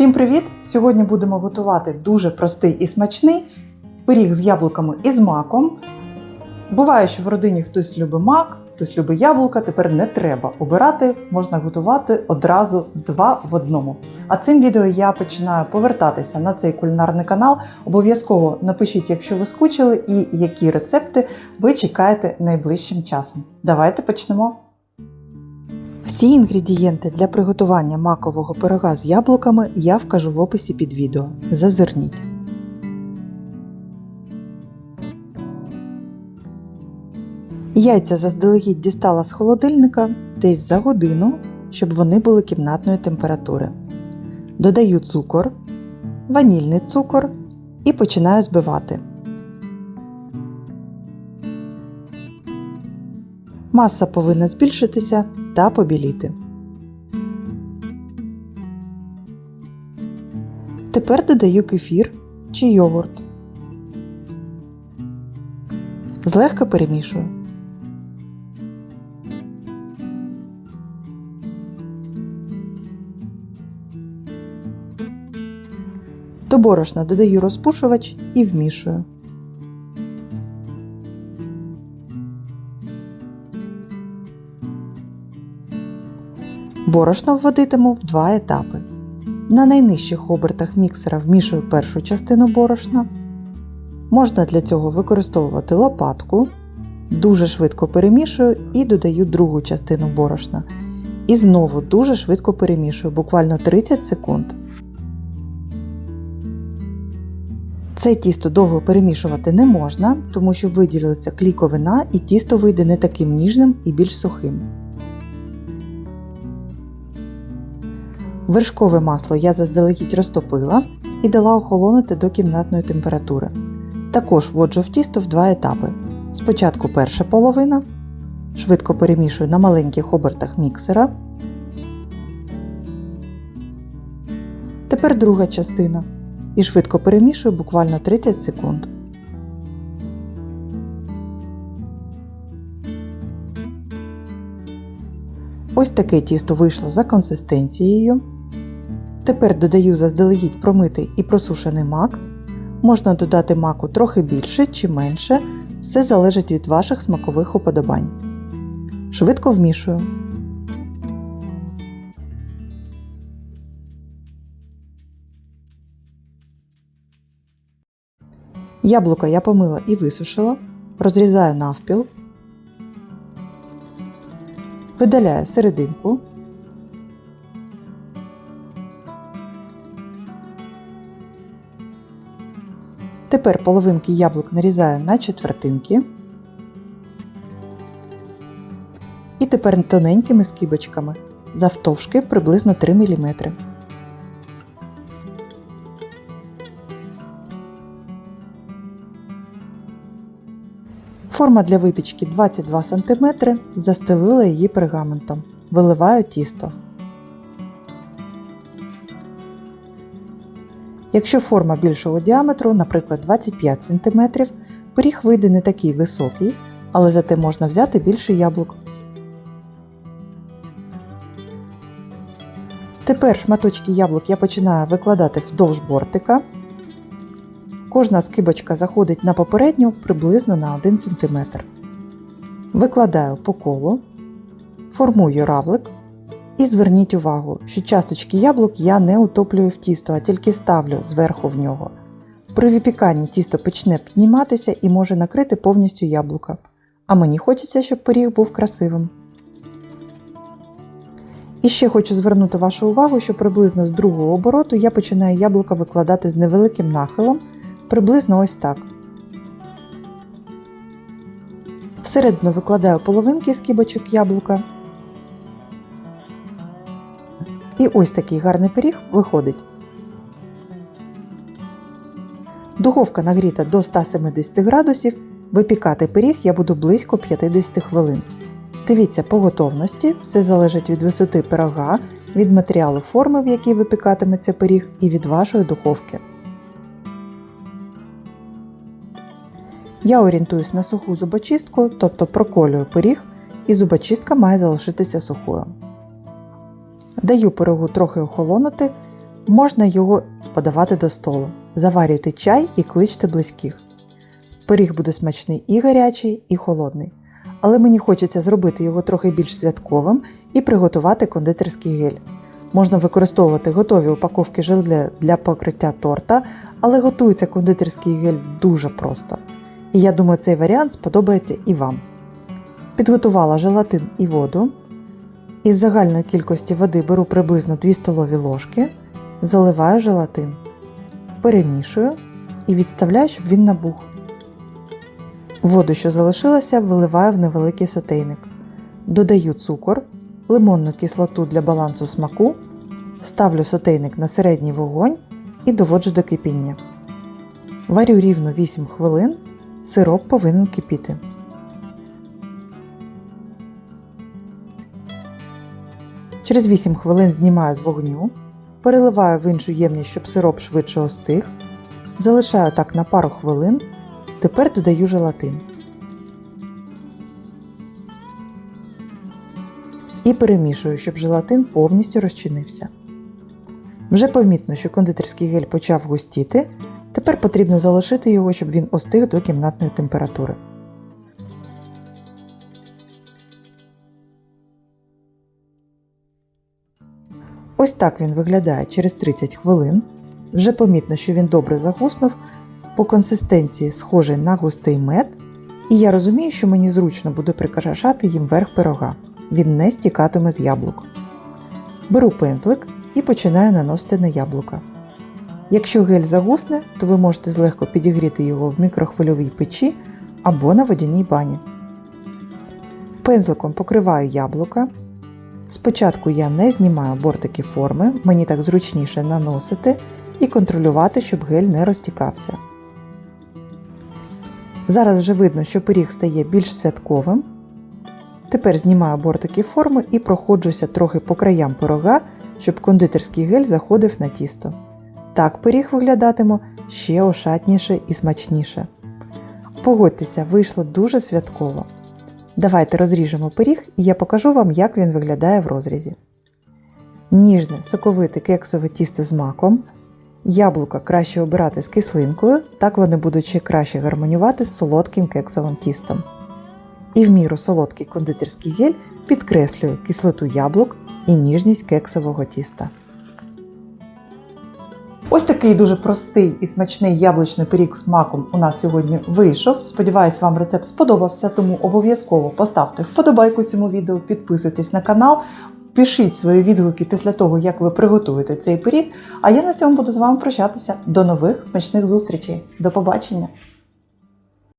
Всім привіт! Сьогодні будемо готувати дуже простий і смачний пиріг з яблуками і з маком. Буває, що в родині хтось любить мак, хтось любить яблука. Тепер не треба обирати, можна готувати одразу два в одному. А цим відео я починаю повертатися на цей кулінарний канал. Обов'язково напишіть, якщо ви скучили, і які рецепти ви чекаєте найближчим часом. Давайте почнемо. Всі інгредієнти для приготування макового пирога з яблуками я вкажу в описі під відео. Зазирніть. Яйця заздалегідь дістала з холодильника десь за годину, щоб вони були кімнатної температури. Додаю цукор, ванільний цукор і починаю збивати. Маса повинна збільшитися та побіліти. Тепер додаю кефір чи йогурт. Злегка перемішую. До борошна додаю розпушувач і вмішую. Борошно вводитиму в два етапи. На найнижчих обертах міксера вмішую першу частину борошна. Можна для цього використовувати лопатку. Дуже швидко перемішую і додаю другу частину борошна. І знову дуже швидко перемішую, буквально 30 секунд. Це тісто довго перемішувати не можна, тому що виділиться кліковина і тісто вийде не таким ніжним і більш сухим. Вершкове масло я заздалегідь розтопила і дала охолонути до кімнатної температури. Також вводжу в тісто в два етапи. Спочатку перша половина, швидко перемішую на маленьких обертах міксера. Тепер друга частина і швидко перемішую буквально 30 секунд. Ось таке тісто вийшло за консистенцією. Тепер додаю заздалегідь промитий і просушений мак. Можна додати маку трохи більше чи менше, все залежить від ваших смакових уподобань. Швидко вмішую. Яблука я помила і висушила, розрізаю навпіл, видаляю серединку. Тепер половинки яблук нарізаю на четвертинки. І тепер тоненькими скибочками, завтовшки приблизно 3 мм. Форма для випічки 22 см, застелила її пергаментом. Виливаю тісто. Якщо форма більшого діаметру, наприклад 25 см, пиріг вийде не такий високий, але зате можна взяти більше яблук. Тепер шматочки яблук я починаю викладати вздовж бортика. Кожна скибочка заходить на попередню приблизно на 1 см. Викладаю по колу, формую равлик. І зверніть увагу, що часточки яблук я не утоплюю в тісто, а тільки ставлю зверху в нього. При випіканні тісто почне підніматися і може накрити повністю яблука. А мені хочеться, щоб пиріг був красивим. І ще хочу звернути вашу увагу, що приблизно з другого обороту я починаю яблука викладати з невеликим нахилом, приблизно ось так. Всередину викладаю половинки з кібочок яблука. І ось такий гарний пиріг виходить. Духовка нагріта до 170 градусів. Випікати пиріг я буду близько 50 хвилин. Дивіться по готовності, все залежить від висоти пирога, від матеріалу форми, в якій випікатиметься пиріг, і від вашої духовки. Я орієнтуюсь на суху зубочистку, тобто проколюю пиріг, і зубочистка має залишитися сухою. Даю пирогу трохи охолонути, Можна його подавати до столу. Заварюйте чай і кличте близьких. Пиріг буде смачний і гарячий, і холодний. Але мені хочеться зробити його трохи більш святковим і приготувати кондитерський гель. Можна використовувати готові упаковки желе для покриття торта, але готується кондитерський гель дуже просто. І я думаю, цей варіант сподобається і вам. Підготувала желатин і воду. Із загальної кількості води беру приблизно 2 столові ложки, заливаю желатин, перемішую і відставляю, щоб він набух. Воду, що залишилася, виливаю в невеликий сотейник. Додаю цукор, лимонну кислоту для балансу смаку, ставлю сотейник на середній вогонь і доводжу до кипіння. Варю рівно 8 хвилин, сироп повинен кипіти. Через 8 хвилин знімаю з вогню, переливаю в іншу ємність, щоб сироп швидше остиг, залишаю так на пару хвилин, тепер додаю желатин. І перемішую, щоб желатин повністю розчинився. Вже помітно, що кондитерський гель почав густіти, тепер потрібно залишити його, щоб він остиг до кімнатної температури. Ось так він виглядає через 30 хвилин. Вже помітно, що він добре загуснув, по консистенції схожий на густий мед, і я розумію, що мені зручно буде прикрашати їм верх пирога. Він не стікатиме з яблук. Беру пензлик і починаю наносити на яблука. Якщо гель загусне, то ви можете злегко підігріти його в мікрохвильовій печі або на водяній бані. Пензликом покриваю яблука. Спочатку я не знімаю бортики форми, мені так зручніше наносити і контролювати, щоб гель не розтікався. Зараз вже видно, що пиріг стає більш святковим. Тепер знімаю бортики форми і проходжуся трохи по краям пирога, щоб кондитерський гель заходив на тісто. Так пиріг виглядатиме ще ошатніше і смачніше. Погодьтеся, вийшло дуже святково. Давайте розріжемо пиріг і я покажу вам, як він виглядає в розрізі. Ніжне, соковите кексове тісто з маком. Яблука краще обирати з кислинкою, так вони будуть ще краще гармонювати з солодким кексовим тістом. І в міру солодкий кондитерський гель підкреслює кислоту яблук і ніжність кексового тіста. Ось такий дуже простий і смачний яблучний пиріг з маком у нас сьогодні вийшов. Сподіваюсь, вам рецепт сподобався, тому обов'язково поставте вподобайку цьому відео, підписуйтесь на канал, пишіть свої відгуки після того, як ви приготуєте цей пиріг. А я на цьому буду з вами прощатися. До нових смачних зустрічей. До побачення!